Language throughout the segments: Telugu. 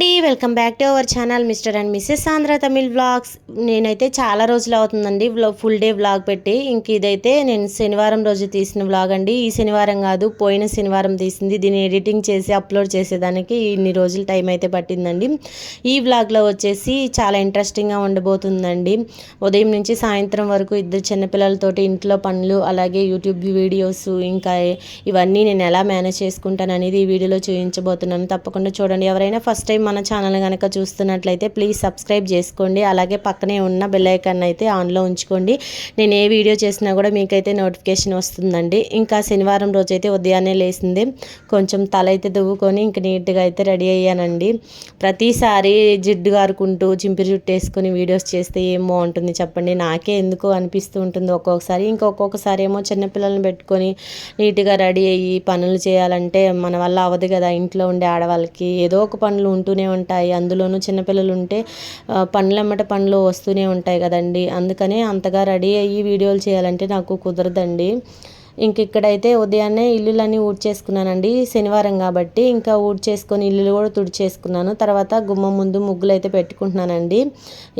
అండి. Welcome back to our channel mister and missus Andhra Tamil vlogs. నేనైతే చాలా రోజులు అవుతుందండి వ్లా- ఫుల్ డే వ్లాగ్ పెట్టి. ఇంక ఇదైతే నేను శనివారం రోజు తీసిన వ్లాగ్ అండి. ఈ శనివారం కాదు పోయిన శనివారం తీసింది. దీన్ని ఎడిటింగ్ చేసి అప్లోడ్ చేసేదానికి ఇన్ని రోజులు టైం అయితే పట్టిందండి. ఈ వ్లాగ్లో వచ్చేసి చాలా ఇంట్రెస్టింగ్గా ఉండబోతుందండి. ఉదయం నుంచి సాయంత్రం వరకు ఇద్దరు చిన్నపిల్లలతోటి ఇంట్లో పనులు అలాగే యూట్యూబ్ వీడియోస్ ఇంకా ఇవన్నీ నేను ఎలా మేనేజ్ చేసుకుంటాను అనేది ఈ వీడియోలో చూపించబోతున్నాను తప్పకుండా చూడండి. ఎవరైనా ఫస్ట్ టైం మన ఛానల్ కనుక చూస్తున్నట్లయితే ప్లీజ్ సబ్స్క్రైబ్ చేసుకోండి. అలాగే పక్కనే ఉన్న బెల్లైకన్ అయితే ఆన్లో ఉంచుకోండి. నేను ఏ వీడియో చేసినా కూడా మీకైతే నోటిఫికేషన్ వస్తుందండి. ఇంకా శనివారం రోజు అయితే ఉదయాన్నే లేసింది. కొంచెం తల అయితే దువ్వుకొని ఇంక నీట్గా అయితే రెడీ అయ్యానండి. ప్రతిసారి జిడ్డు గారుకుంటూ చింపిరి జుట్టు వేసుకొని వీడియోస్ చేస్తే ఏం బాగుంటుంది చెప్పండి? నాకే ఎందుకు అనిపిస్తూ ఉంటుంది ఒక్కొక్కసారి. ఇంకొకసారి ఏమో చిన్నపిల్లల్ని పెట్టుకొని నీట్గా రెడీ అయ్యి పనులు చేయాలంటే మన వల్ల అవ్వదు కదా. ఇంట్లో ఉండే ఆడవాళ్ళకి ఏదో ఒక పనులు ఉంటూనే ఉంటాయి. అందులోనూ చిన్నపిల్లలు ఉంటే ఆ, పనులమ్మట పనులు వస్తూనే ఉంటాయి కదండి. అందుకనే అంతగా రెడీ అయ్యి వీడియోలు చేయాలంటే నాకు కుదరదండి. ఇంక ఇక్కడైతే ఉదయాన్నే ఇల్లులన్నీ ఊడ్చేసుకున్నానండి. శనివారం కాబట్టి ఇంకా ఊడ్చేసుకొని ఇల్లులు కూడా తుడిచేసుకున్నాను. తర్వాత గుమ్మం ముందు ముగ్గులు అయితే పెట్టుకుంటున్నానండి.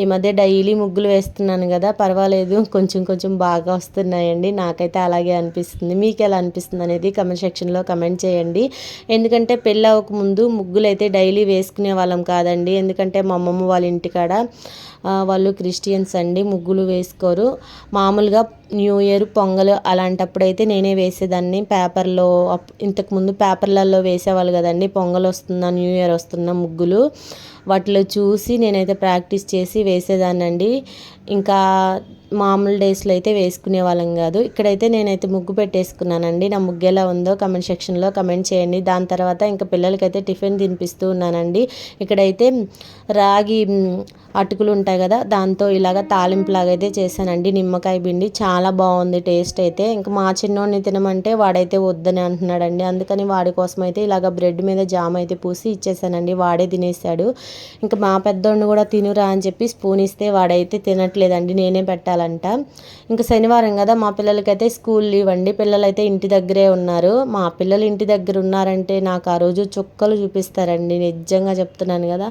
ఈ మధ్య డైలీ ముగ్గులు వేస్తున్నాను కదా పర్వాలేదు. కొంచెం కొంచెం బాగా వస్తున్నాయండి. నాకైతే అలాగే అనిపిస్తుంది. మీకు ఎలా అనిపిస్తుంది అనేది కమెంట్ సెక్షన్లో కమెంట్ చేయండి. ఎందుకంటే పెళ్ళి అవ్వకముందు ముగ్గులు అయితే డైలీ వేసుకునే వాళ్ళం కాదండి. ఎందుకంటే మా అమ్మమ్మ వాళ్ళ ఇంటికాడ వాళ్ళు క్రిస్టియన్స్ అండి ముగ్గులు వేసుకోరు. మామూలుగా న్యూ ఇయర్ పొంగల్ అయితే నేనే వేసేదాన్ని. పేపర్లో ఇంతకుముందు పేపర్లలో వేసేవాళ్ళు కదండి పొంగల్ వస్తుందా న్యూ ఇయర్ వస్తున్న ముగ్గులు. వాటిలో చూసి నేనైతే ప్రాక్టీస్ చేసి వేసేదానండి ఇంకా మామూలు డేస్లో అయితే వేసుకునే వాళ్ళం కాదు. ఇక్కడైతే నేనైతే ముగ్గు పెట్టేసుకున్నానండి. నా ముగ్గు ఎలా ఉందో కమెంట్ సెక్షన్లో కమెంట్ చేయండి. దాని తర్వాత ఇంకా పిల్లలకైతే టిఫిన్ తినిపిస్తూ ఉన్నానండి. ఇక్కడైతే రాగి అటుకులు ఉంటాయి కదా దాంతో ఇలాగ తాలింపు లాగా అయితే చేశానండి. నిమ్మకాయ పిండి చాలా బాగుంది టేస్ట్ అయితే. ఇంకా మా చిన్నోడిని తినమంటే వాడైతే వద్దని అంటున్నాడండి. అందుకని వాడి కోసం అయితే ఇలాగ బ్రెడ్ మీద జామ్ అయితే పూసి ఇచ్చేసానండి వాడే తినేసాడు ఇంకా మా పెద్దోడిని కూడా తినురా అని చెప్పి స్పూన్ ఇస్తే వాడైతే తినట్లేదండి. నేనే పెట్టాలంట. ఇంకా శనివారం కదా మా పిల్లలకైతే స్కూల్ లీవ్ అండి. పిల్లలైతే ఇంటి దగ్గరే ఉన్నారు. మా పిల్లలు ఇంటి దగ్గర ఉన్నారంటే నాకు ఆ రోజు చుక్కలు చూపిస్తారండి. నిజంగా చెప్తున్నాను కదా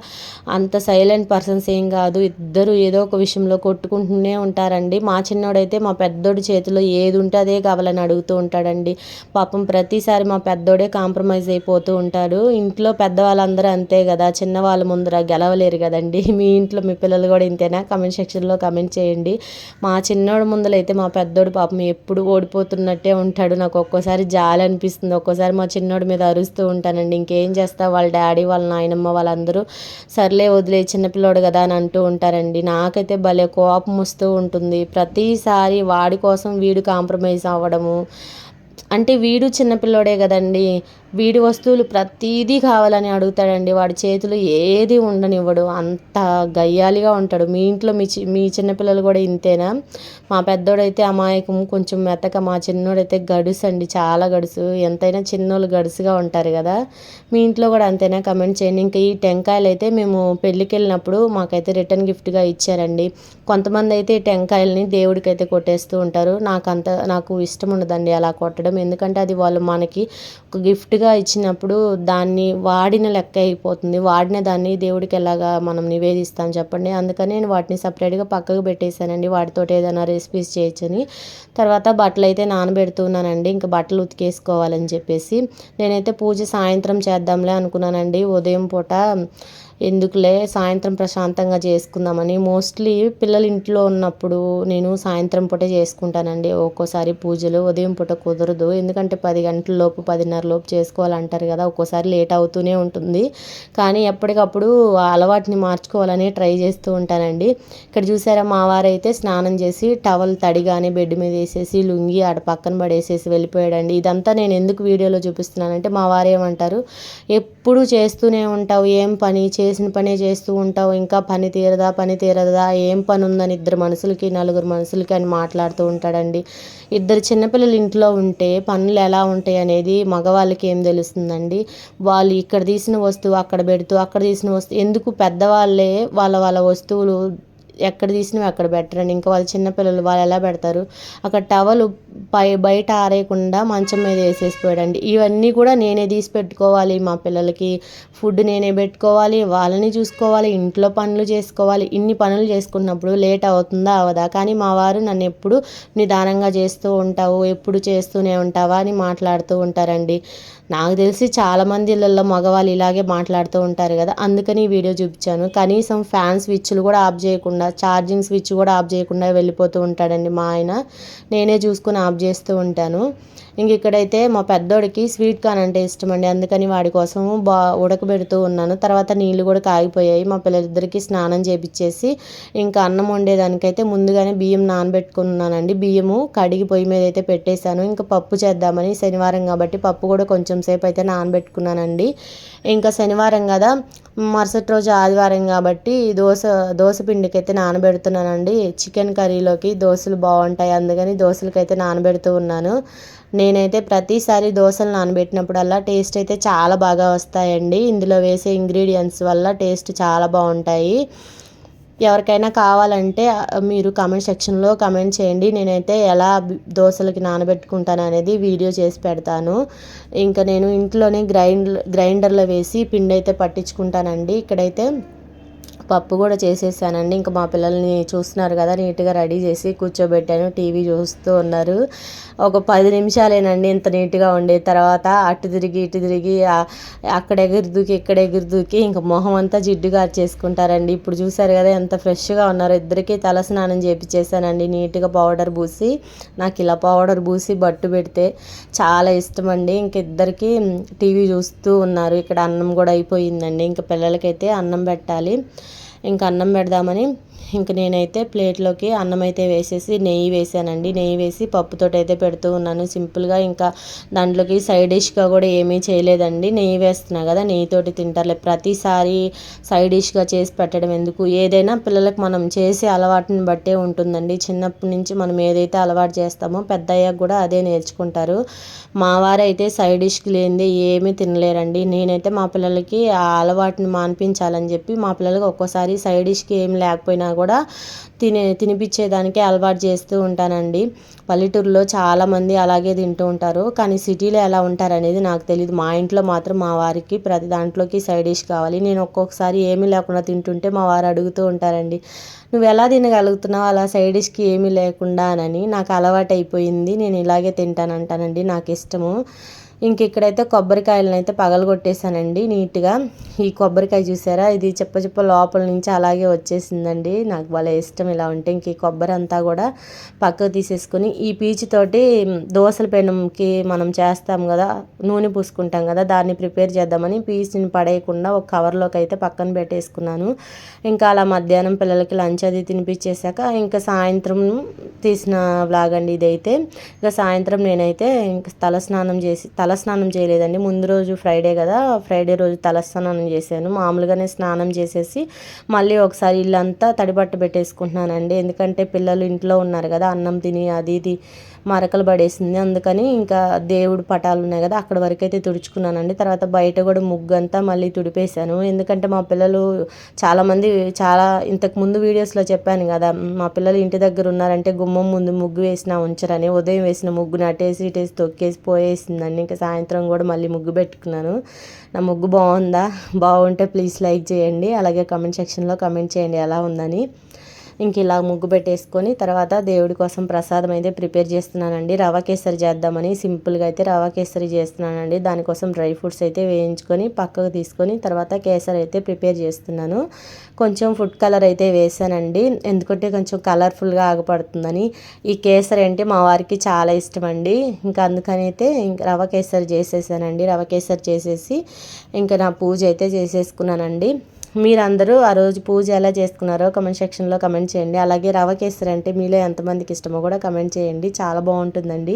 అంత సైలెంట్ పర్సన్స్ ఏం కాదు. ఇద్దరు ఏదో ఒక విషయంలో కొట్టుకుంటూనే ఉంటారండి. మా చిన్నోడైతే మా పెద్దోడి చేతిలో ఏది ఉంటే అదే కావాలని అడుగుతూ ఉంటాడండి. పాపం ప్రతిసారి మా పెద్దోడే కాంప్రమైజ్ అయిపోతూ ఉంటాడు. ఇంట్లో పెద్దవాళ్ళందరూ అంతే కదా. చిన్నవాళ్ళ ముందర గెలవలేరు కదండి. మీ ఇంట్లో మీ పిల్లలు కూడా ఇంతేనా? కమెంట్ సెక్షన్లో కమెంట్ చేయండి. మా చిన్నోడు ముందలైతే మా పెద్దోడు పాపం ఎప్పుడు ఓడిపోతున్నట్టే ఉంటాడు. నాకు ఒక్కోసారి జాలి అనిపిస్తుంది. ఒక్కోసారి మా చిన్నోడి మీద అరుస్తూ ఉంటానండి. ఇంకేం చేస్తా వాళ్ళ డాడీ వాళ్ళ నాయనమ్మ వాళ్ళందరూ సర్లే వదిలే చిన్నపిల్లోడు కదా అని అంటూ ఉంటారండి. నాకైతే భలే కోపం వస్తూ ఉంటుంది. ప్రతిసారి వాడి కోసం వీడు కాంప్రమైజ్ అవ్వడము. అంటే వీడు చిన్నపిల్లోడే కదండి. వీడి వస్తువులు ప్రతీదీ కావాలని అడుగుతాడండి. వాడి చేతులు ఏది ఉండనివ్వడు. అంత గయ్యాలిగా ఉంటాడు. మీ ఇంట్లో మీ చి మీ చిన్నపిల్లలు కూడా ఇంతేనా? మా పెద్దోడైతే అమాయకం. కొంచెం మెత్తక మా చిన్నోడైతే గడుసు అండి చాలా గడుసు. ఎంతైనా చిన్నోళ్ళు గడుసుగా ఉంటారు కదా. మీ ఇంట్లో కూడా అంతేనా? కమెంట్ చేయండి. ఇంకా ఈ టెంకాయలు అయితే మేము పెళ్ళికి వెళ్ళినప్పుడు మాకైతే రిటర్న్ గిఫ్ట్గా ఇచ్చారండి. కొంతమంది అయితే ఈ టెంకాయలని దేవుడికైతే కొట్టేస్తూ ఉంటారు. నాకు అంత నాకు ఇష్టం ఉండదండి అలా కొట్టడం. ఎందుకంటే అది వాళ్ళు మనకి ఒక గిఫ్ట్ గిఫ్ట్గా ఇచ్చినప్పుడు దాన్ని వాడిన లెక్క అయిపోతుంది. వాడిన దాన్ని దేవుడికి ఎలాగా మనం నివేదిస్తాం చెప్పండి. అందుకని నేను వాటిని సపరేట్గా పక్కకు పెట్టేశానండి. వాటితో ఏదైనా రెసిపీస్ చేయొచ్చని. తర్వాత బట్టలు అయితే నానబెడుతున్నానండి. ఇంకా బట్టలు ఉతికేసుకోవాలని చెప్పేసి. నేనైతే పూజ సాయంత్రం చేద్దాంలే అనుకున్నానండి. ఉదయం పూట ఎందుకులే సాయంత్రం ప్రశాంతంగా చేసుకుందామని. మోస్ట్లీ పిల్లలు ఇంట్లో ఉన్నప్పుడు నేను సాయంత్రం పూట చేసుకుంటానండి. ఒక్కోసారి పూజలు ఉదయం పూట కుదరదు. ఎందుకంటే పది గంటల లోపు పదిన్నర లోపు చేసుకోవాలంటారు కదా ఒక్కోసారి లేట్ అవుతూనే ఉంటుంది. కానీ ఎప్పటికప్పుడు అలవాటుని మార్చుకోవాలని ట్రై చేస్తూ ఉంటానండి. ఇక్కడ చూసారా మా వారైతే స్నానం చేసి టవల్ తడిగానే బెడ్ మీద వేసేసి లుంగి ఆడ పక్కన పడేసేసి వెళ్ళిపోయాడండి. ఇదంతా నేను ఎందుకు వీడియోలో చూపిస్తున్నానంటే మా వారు ఏమంటారు ఎప్పుడు చేస్తూనే ఉంటావు ఏం పని చేసిన పనే చేస్తూ ఉంటావు. ఇంకా పని తీరదా? పని తీరదా? ఏం పని ఉందని ఇద్దరు మనుషులకి నలుగురు మనుషులకి అని మాట్లాడుతూ ఉంటాడండి. ఇద్దరు చిన్నపిల్లలు ఇంట్లో ఉంటే పనులు ఎలా ఉంటాయి అనేది మగవాళ్ళకి ఏం తెలుస్తుందండి? వాళ్ళు ఇక్కడ తీసిన వస్తువు అక్కడ పెడుతూ అక్కడ తీసిన వస్తువు ఎందుకు పెద్దవాళ్ళే వాళ్ళ వాళ్ళ వస్తువులు ఎక్కడ తీసినవి అక్కడ పెట్టరండి. ఇంకా వాళ్ళు చిన్నపిల్లలు వాళ్ళు ఎలా పెడతారు? అక్కడ టవల్ పై బయట ఆరేయకుండా మంచం మీద వేసేసిపోయాడండి. ఇవన్నీ కూడా నేనే తీసి పెట్టుకోవాలి. మా పిల్లలకి ఫుడ్ నేనే పెట్టుకోవాలి. వాళ్ళని చూసుకోవాలి. ఇంట్లో పనులు చేసుకోవాలి. ఇన్ని పనులు చేసుకున్నప్పుడు లేట్ అవుతుందా? అవదా? కానీ మా వారు నన్ను ఎప్పుడు నిదానంగా చేస్తూ ఉంటావు ఎప్పుడు చేస్తూనే ఉంటావా అని మాట్లాడుతూ ఉంటారండి. నాకు తెలిసి చాలామంది ఇళ్ళల్లో మగవాళ్ళు ఇలాగే మాట్లాడుతూ ఉంటారు కదా అందుకని ఈ వీడియో చూపించాను. కనీసం ఫ్యాన్ స్విచ్లు కూడా ఆఫ్ చేయకుండా ఛార్జింగ్ స్విచ్ కూడా ఆఫ్ చేయకుండా వెళ్ళిపోతూ ఉంటాడండి మా ఆయన. నేనే చూసుకుని ఆఫ్ చేస్తూ ఉంటాను. ఇంక ఇక్కడైతే మా పెద్దోడికి స్వీట్ కార్న్ అంటే ఇష్టం అండి అందుకని వాడి కోసం బా ఉడకబెడుతూ ఉన్నాను. తర్వాత నీళ్ళు కూడా కాగిపోయాయి. మా పిల్లలిద్దరికి స్నానం చేపించేసి ఇంకా అన్నం వండేదానికైతే ముందుగానే బియ్యం నానబెట్టుకున్నానండి. బియ్యము కడిగి పొయ్యి మీద అయితే పెట్టేశాను. ఇంకా పప్పు చేద్దామని శనివారం కాబట్టి పప్పు కూడా కొంచెం సేపు అయితే నానబెట్టుకున్నానండి. ఇంకా శనివారం కదా మరుసటి రోజు ఆదివారం కాబట్టి దోశ దోశ పిండికి అయితే నానబెడుతున్నానండి. చికెన్ కర్రీలోకి దోశలు బాగుంటాయి. అందుకని దోశలకైతే నానబెడుతూ ఉన్నాను. నేనైతే ప్రతిసారి దోశలు నానబెట్టినప్పుడల్లా టేస్ట్ అయితే చాలా బాగా వస్తాయండి. ఇందులో వేసే ఇంగ్రీడియంట్స్ వల్ల టేస్ట్ చాలా బాగుంటాయి. ఎవరికైనా కావాలంటే మీరు కమెంట్ సెక్షన్లో కమెంట్ చేయండి. నేనైతే ఎలా దోశలకి నానబెట్టుకుంటాను అనేది వీడియో చేసి పెడతాను. ఇంకా నేను ఇంట్లోనే గ్రైండ్ గ్రైండర్లో వేసి పిండి అయితే పట్టించుకుంటానండి. ఇక్కడైతే పప్పు కూడా చేసేసానండి. ఇంకా మా పిల్లల్ని చూస్తున్నారు కదా నీట్గా రెడీ చేసి కూర్చోబెట్టాను. టీవీ చూస్తూ ఉన్నారు. ఒక పది నిమిషాలేనండి ఇంత నీట్గా ఉండే. తర్వాత అటు తిరిగి ఇటు తిరిగి అక్కడ ఎగురు దూకి ఇక్కడ ఎగురు దూకి ఇంకా మొహం అంతా జిడ్డుగా చేసుకుంటారండి. ఇప్పుడు చూసారు కదా ఎంత ఫ్రెష్గా ఉన్నారు. ఇద్దరికి తల స్నానం చేపించేసానండి నీట్గా పౌడర్ పూసి నాకు ఇలా పౌడర్ పూసి బట్టు పెడితే చాలా ఇష్టం అండి ఇంక ఇద్దరికి టీవీ చూస్తూ ఉన్నారు. ఇక్కడ అన్నం కూడా అయిపోయిందండి. ఇంకా పిల్లలకైతే అన్నం పెట్టాలి. ఇంకా అన్నం పెడదామని ఇంక నేనైతే ప్లేట్లోకి అన్నం అయితే వేసేసి నెయ్యి వేసానండి. నెయ్యి వేసి పప్పుతోటి అయితే పెడుతూ ఉన్నాను. సింపుల్గా ఇంకా దాంట్లోకి సైడ్ డిష్గా కూడా ఏమీ చేయలేదండి. నెయ్యి వేస్తున్నా కదా నెయ్యితోటి తింటారులే. ప్రతిసారి సైడ్ డిష్గా చేసి పెట్టడం ఎందుకు? ఏదైనా పిల్లలకు మనం చేసే అలవాటుని బట్టే ఉంటుందండి. చిన్నప్పటి నుంచి మనం ఏదైతే అలవాటు చేస్తామో పెద్ద అయ్యాక కూడా అదే నేర్చుకుంటారు. మా వారైతే సైడ్ డిష్కి లేనిదే ఏమీ తినలేరండి. నేనైతే మా పిల్లలకి ఆ అలవాటుని మాన్పించాలని చెప్పి మా పిల్లలకి ఒక్కోసారి సైడ్ డిష్కి ఏం లేకపోయినా కూడా తినే తినిపించేదానికి అలవాటు చేస్తూ ఉంటానండి. పల్లెటూరులో చాలామంది అలాగే తింటూ ఉంటారు. కానీ సిటీలో ఎలా ఉంటారు అనేది నాకు తెలియదు మా ఇంట్లో మాత్రం మా వారికి ప్రతి దాంట్లోకి సైడ్ డిష్ కావాలి. నేను ఒక్కొక్కసారి ఏమీ లేకుండా తింటుంటే మా వారు అడుగుతూ ఉంటారండి నువ్వు ఎలా తినగలుగుతున్నావు? అలా సైడ్ డిష్కి ఏమీ లేకుండా అని నాకు అలవాటు అయిపోయింది నేను ఇలాగే తింటానంటానండి. నాకు ఇష్టము. ఇంక ఇక్కడైతే కొబ్బరికాయలను అయితే పగలగొట్టేశానండి నీట్గా. ఈ కొబ్బరికాయ చూసారా? ఇది చెప్ప చెప్ప లోపల నుంచి అలాగే వచ్చేసిందండి. నాకు భలే ఇష్టం ఇలా ఉంటే ఇంక ఈ కొబ్బరి అంతా కూడా పక్కకు తీసేసుకొని ఈ పీచుతోటి దోశల పెనంకి మనం చేస్తాం కదా నూనె పూసుకుంటాం కదా దాన్ని ప్రిపేర్ చేద్దామని పీచుని పడేయకుండా ఒక కవర్లోకి అయితే పక్కన పెట్టేసుకున్నాను. ఇంకా అలా మధ్యాహ్నం పిల్లలకి లంచ్ అది తినిపించేశాక ఇంకా సాయంత్రం తీసిన బ్లాగ్ అండి ఇదైతే. ఇంకా సాయంత్రం నేనైతే ఇంకా తల స్నానం చేసి తల తలస్నానం చేయలేదండి. ముందు రోజు ఫ్రైడే కదా ఫ్రైడే రోజు తలస్నానం చేశాను. మామూలుగానే స్నానం చేసేసి మళ్ళీ ఒకసారి ఇల్లంతా తడిబట్టు పెట్టేసుకుంటున్నానండి. ఎందుకంటే పిల్లలు ఇంట్లో ఉన్నారు కదా అన్నం తిని అది ఇది మరకలు పడేసింది. అందుకని ఇంకా దేవుడు పటాలు ఉన్నాయి కదా అక్కడ వరకు అయితే తుడుచుకున్నానండి. తర్వాత బయట కూడా ముగ్గు అంతా మళ్ళీ తుడిపేశాను. ఎందుకంటే మా పిల్లలు చాలామంది చాలా ఇంతకు ముందు వీడియోస్లో చెప్పాను కదా మా పిల్లలు ఇంటి దగ్గర ఉన్నారంటే గుమ్మం ముందు ముగ్గు వేసినా ఉంచరని ఉదయం వేసిన ముగ్గుని అటేసి ఇటేసి తొక్కేసి పోయేసిందండి. ఇంకా సాయంత్రం కూడా మళ్ళీ ముగ్గు పెట్టుకున్నాను. నా ముగ్గు బాగుందా? బాగుంటే ప్లీజ్ లైక్ చేయండి. అలాగే కమెంట్ సెక్షన్లో కమెంట్ చేయండి ఎలా ఉందని. ఇంక ఇలా ముగ్గు పెట్టేసుకొని తర్వాత దేవుడి కోసం ప్రసాదం అయితే ప్రిపేర్ చేస్తున్నానండి. రవ కేసరి చేద్దామని సింపుల్గా అయితే రవ కేసరి చేస్తున్నానండి. దానికోసం డ్రై ఫ్రూట్స్ అయితే వేయించుకొని పక్కకు తీసుకొని తర్వాత కేసరి అయితే ప్రిపేర్ చేస్తున్నాను. కొంచెం ఫుడ్ కలర్ అయితే వేసానండి. ఎందుకంటే కొంచెం కలర్ఫుల్గా ఆగపడుతుందని. ఈ కేసరి అంటే మా వారికి చాలా ఇష్టం అండి ఇంకా అందుకని అయితే ఇంక రవ కేసరి చేసేసానండి. రవ కేసరి చేసేసి ఇంకా నా పూజ అయితే చేసేసుకున్నానండి. మీరందరూ ఆ రోజు పూజ ఎలా చేసుకున్నారో కమెంట్ సెక్షన్లో కమెంట్ చేయండి. అలాగే రవ కేసరి అంటే మీలో ఎంతమందికి ఇష్టమో కూడా కమెంట్ చేయండి. చాలా బాగుంటుందండి.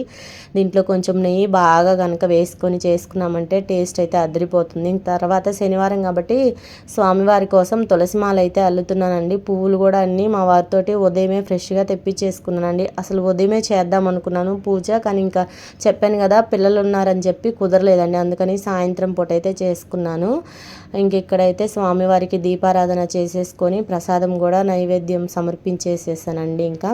దీంట్లో కొంచెం నెయ్యి బాగా కనుక వేసుకొని చేసుకున్నామంటే టేస్ట్ అయితే అదిరిపోతుంది. తర్వాత శనివారం కాబట్టి స్వామివారి కోసం తులసి మాల అయితే అల్లుతున్నానండి. పువ్వులు కూడా అన్నీ మా వారితోటి ఉదయమే ఫ్రెష్గా తెప్పించేసుకున్నానండి. అసలు ఉదయమే చేద్దాం అనుకున్నాను పూజ కానీ ఇంకా చెప్పాను కదా పిల్లలు ఉన్నారని చెప్పి కుదరలేదండి. అందుకని సాయంత్రం పూట అయితే చేసుకున్నాను. ఇంక ఇక్కడైతే స్వామివారికి దీపారాధన చేసేసుకొని ప్రసాదం కూడా నైవేద్యం సమర్పించేసేసానండి ఇంకా.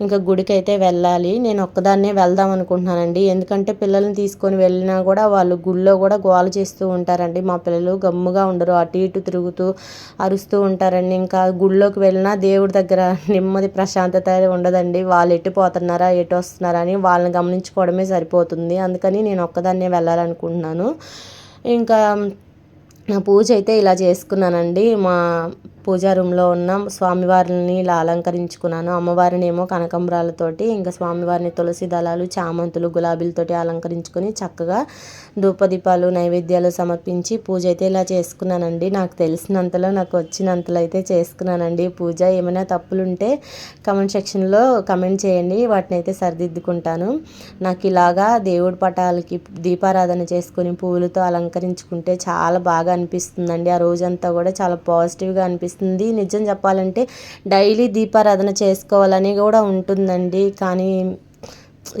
ఇంకా గుడికి అయితే వెళ్ళాలి. నేను ఒక్కదాన్నే వెళ్దాం అనుకుంటున్నానండి. ఎందుకంటే పిల్లల్ని తీసుకొని వెళ్ళినా కూడా వాళ్ళు గుళ్ళో కూడా గోల చేస్తూ ఉంటారండి. మా పిల్లలు గమ్ముగా ఉండరు. అటు ఇటు తిరుగుతూ అరుస్తూ ఉంటారండి. ఇంకా గుళ్ళోకి వెళ్ళినా దేవుడి దగ్గర నెమ్మది ప్రశాంతత ఉండదండి. వాళ్ళు ఎటు పోతున్నారా ఎటు వస్తున్నారా అని వాళ్ళని గమనించుకోవడమే సరిపోతుంది. అందుకని నేను ఒక్కదాన్నే వెళ్ళాలనుకుంటున్నాను. ఇంకా నా పూజ అయితే ఇలా చేసుకున్నానండి. మా పూజా రూమ్లో ఉన్న. స్వామివారిని ఇలా అలంకరించుకున్నాను. అమ్మవారిని ఏమో కనకంబరాలతోటి ఇంకా స్వామివారిని తులసి దళాలు చామంతులు గులాబీలతోటి అలంకరించుకొని చక్కగా ధూపదీపాలు నైవేద్యాలు సమర్పించి పూజ అయితే ఇలా చేసుకున్నానండి. నాకు తెలిసినంతలో నాకు వచ్చినంతలో అయితే చేసుకున్నానండి పూజ. ఏమైనా తప్పులుంటే కమెంట్ సెక్షన్లో కమెంట్ చేయండి. వాటిని అయితే సరిదిద్దుకుంటాను. నాకు ఇలాగా దేవుడి పటాలకి దీపారాధన చేసుకొని పువ్వులతో అలంకరించుకుంటే చాలా బాగా అనిపిస్తుందండి. ఆ రోజంతా కూడా చాలా పాజిటివ్గా అనిపిస్తుంది. అనిపిస్తుంది. నిజం చెప్పాలంటే డైలీ దీపారాధన చేసుకోవాలని కూడా ఉంటుందండి. కానీ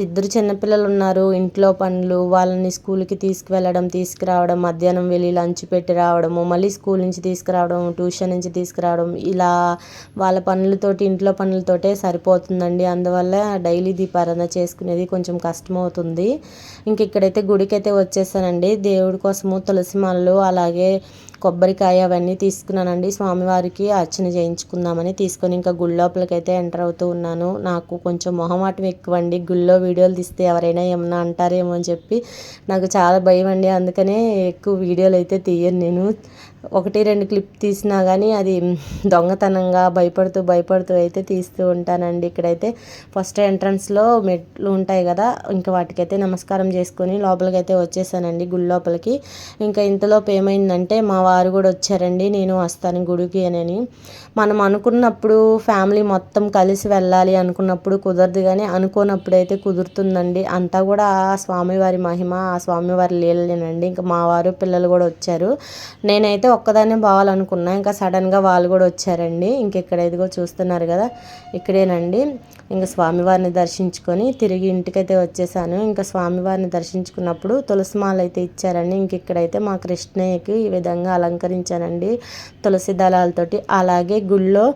ఇద్దరు చిన్నపిల్లలు ఉన్నారు. ఇంట్లో పనులు వాళ్ళని స్కూల్కి తీసుకువెళ్ళడం తీసుకురావడం మధ్యాహ్నం వెళ్ళి లంచ్ పెట్టి రావడము మళ్ళీ స్కూల్ నుంచి తీసుకురావడం ట్యూషన్ నుంచి తీసుకురావడం ఇలా వాళ్ళ పనులతోటి ఇంట్లో పనులతోటే సరిపోతుందండి. అందువల్ల డైలీ దీపారాధన చేసుకునేది కొంచెం కష్టమవుతుంది. ఇంక ఇక్కడైతే గుడికైతే వచ్చేసానండి. దేవుడి కోసము తులసి మాలలు అలాగే కొబ్బరికాయ అవన్నీ తీసుకున్నానండి. స్వామివారికి అర్చన చేయించుకుందామని తీసుకొని ఇంకా గుడి లోపలికి అయితే ఎంటర్ అవుతూ ఉన్నాను. నాకు కొంచెం మొహమాటం ఎక్కువ అండి గుళ్ళో వీడియోలు తీస్తే ఎవరైనా ఏమన్నా అంటారేమో అని చెప్పి నాకు చాలా భయం అండి అందుకనే ఎక్కువ వీడియోలు అయితే తీయను నేను. ఒకటి రెండు క్లిప్ తీసినా కానీ అది దొంగతనంగా భయపడుతూ భయపడుతూ అయితే తీస్తూ ఉంటానండి. ఇక్కడైతే ఫస్ట్ ఎంట్రన్స్లో మెట్లు ఉంటాయి కదా ఇంకా వాటికైతే నమస్కారం చేసుకొని లోపలికి అయితే వచ్చేసానండి గుడి లోపలికి. ఇంకా ఇంతలోపు ఏమైందంటే మా వారు కూడా వచ్చారండి నేను వస్తాను గుడికి అని మనం అనుకున్నప్పుడు ఫ్యామిలీ మొత్తం కలిసి వెళ్ళాలి అనుకున్నప్పుడు కుదరదు కానీ అనుకోనప్పుడు అయితే కుదురుతుందండి. అంతా కూడా ఆ స్వామివారి మహిమ ఆ స్వామివారి లీలలేనండి. ఇంకా మా వారు పిల్లలు కూడా వచ్చారు. నేనైతే ఒక్కదాన్నే బావాలనుకున్నా. ఇంకా సడన్గా వాళ్ళు కూడా వచ్చారండి. ఇంకెక్కడ ఇదిగో చూస్తున్నారు కదా ఇక్కడేనండి. ఇంకా స్వామివారిని దర్శించుకొని తిరిగి ఇంటికైతే వచ్చేసాను. ఇంకా స్వామివారిని దర్శించుకున్నప్పుడు తులసిమాల అయితే ఇచ్చారండి. ఇంక ఇక్కడైతే మా కృష్ణయ్యకి ఈ విధంగా అలంకరించానండి తులసి దళాలతోటి. అలాగే గుళ్ళో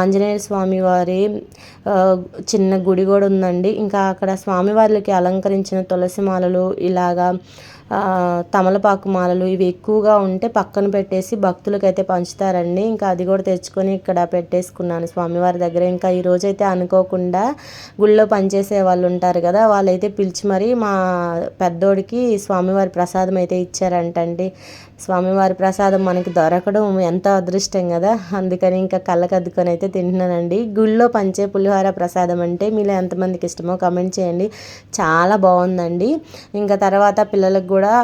ఆంజనేయ స్వామివారి చిన్న గుడి కూడా ఉందండి. ఇంకా అక్కడ స్వామివార్లకి అలంకరించిన తులసి మాలలు ఇలాగా తమలపాకు మాలలు ఇవి ఎక్కువగా ఉంటే పక్కన పెట్టేసి భక్తులకైతే పంచుతారండి. ఇంకా అది కూడా తెచ్చుకొని ఇక్కడ పెట్టేసుకున్నాను స్వామివారి దగ్గర. ఇంకా ఈరోజైతే అనుకోకుండా గుళ్ళో పనిచేసే వాళ్ళు ఉంటారు కదా వాళ్ళైతే పిలిచి మరి మా పెద్దోడికి స్వామివారి ప్రసాదం అయితే ఇచ్చారంటండి. స్వామివారి ప్రసాదం మనకి దొరకడం ఎంతో అదృష్టం కదా. అందుకని ఇంకా కళ్ళకద్దుకొని అయితే తింటున్నానండి. గుళ్ళో పంచే పులిహోర ప్రసాదం అంటే మీలో ఎంతమందికి ఇష్టమో కమెంట్ చేయండి. చాలా బాగుందండి. ఇంకా తర్వాత పిల్లలకు కూడా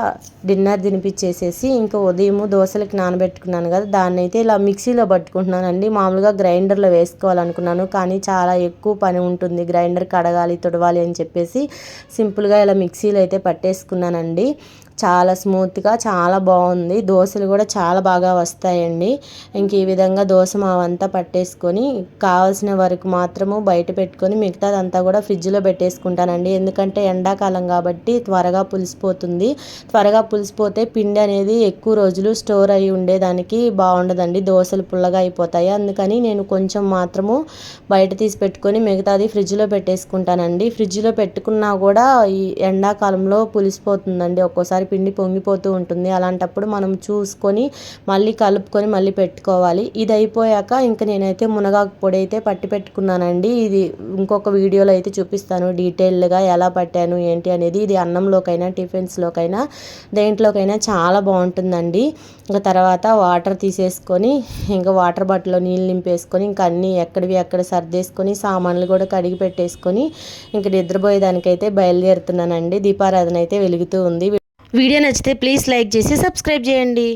డిన్నర్ తినిపించేసేసి ఇంకా ఉదయం దోశలకి నానబెట్టుకున్నాను కదా. దాన్ని అయితే ఇలా మిక్సీలో పట్టుకుంటున్నానండి. మామూలుగా గ్రైండర్లో వేసుకోవాలనుకున్నాను. కానీ చాలా ఎక్కువ పని ఉంటుంది. గ్రైండర్ కడగాలి తుడవాలి అని చెప్పేసి సింపుల్గా ఇలా మిక్సీలో అయితే పట్టేసుకున్నానండి. చాలా స్మూత్గా చాలా బాగుంది దోశలు కూడా చాలా బాగా వస్తాయండి. ఇంక ఈ విధంగా దోశ మావంతా పట్టేసుకొని కావాల్సిన వరకు మాత్రము బయట పెట్టుకొని మిగతాదంతా కూడా ఫ్రిడ్జ్లో పెట్టేసుకుంటానండి. ఎందుకంటే ఎండాకాలం కాబట్టి త్వరగా పులిసిపోతుంది. త్వరగా పులిసిపోతే పిండి అనేది ఎక్కువ రోజులు స్టోర్ అయి ఉండేదానికి బాగుండదండి దోశలు పుల్లగా అయిపోతాయి. అందుకని నేను కొంచెం మాత్రము బయట తీసి పెట్టుకొని మిగతాది ఫ్రిడ్జ్లో పెట్టేసుకుంటానండి. ఫ్రిడ్జ్లో పెట్టుకున్నా కూడా ఈ ఎండాకాలంలో పులిసిపోతుందండి ఒక్కోసారి పిండి పొంగిపోతూ ఉంటుంది. అలాంటప్పుడు మనం చూసుకొని మళ్ళీ కలుపుకొని మళ్ళీ పెట్టుకోవాలి. ఇది అయిపోయాక ఇంకా నేనైతే మునగాకు పొడి అయితే పట్టి పెట్టుకున్నానండి. ఇది ఇంకొక వీడియోలో అయితే చూపిస్తాను డీటెయిల్గా ఎలా పట్టాను ఏంటి అనేది. ఇది అన్నంలోకైనా టిఫిన్స్లోకైనా దేంట్లోకైనా చాలా బాగుంటుందండి. ఇంకా తర్వాత వాటర్ తీసేసుకొని ఇంకా వాటర్ బాటిల్లో నీళ్ళు నింపేసుకొని ఇంకా అన్నీ ఎక్కడివి ఎక్కడ సర్దేసుకొని సామాన్లు కూడా కడిగి పెట్టేసుకొని ఇంకా నిద్రపోయేదానికైతే బయలుదేరుతున్నానండి. దీపారాధన అయితే వెలుగుతూ ఉంది. వీడియో నచ్చితే ప్లీజ్ లైక్ చేసి సబ్స్క్రైబ్ చేయండి.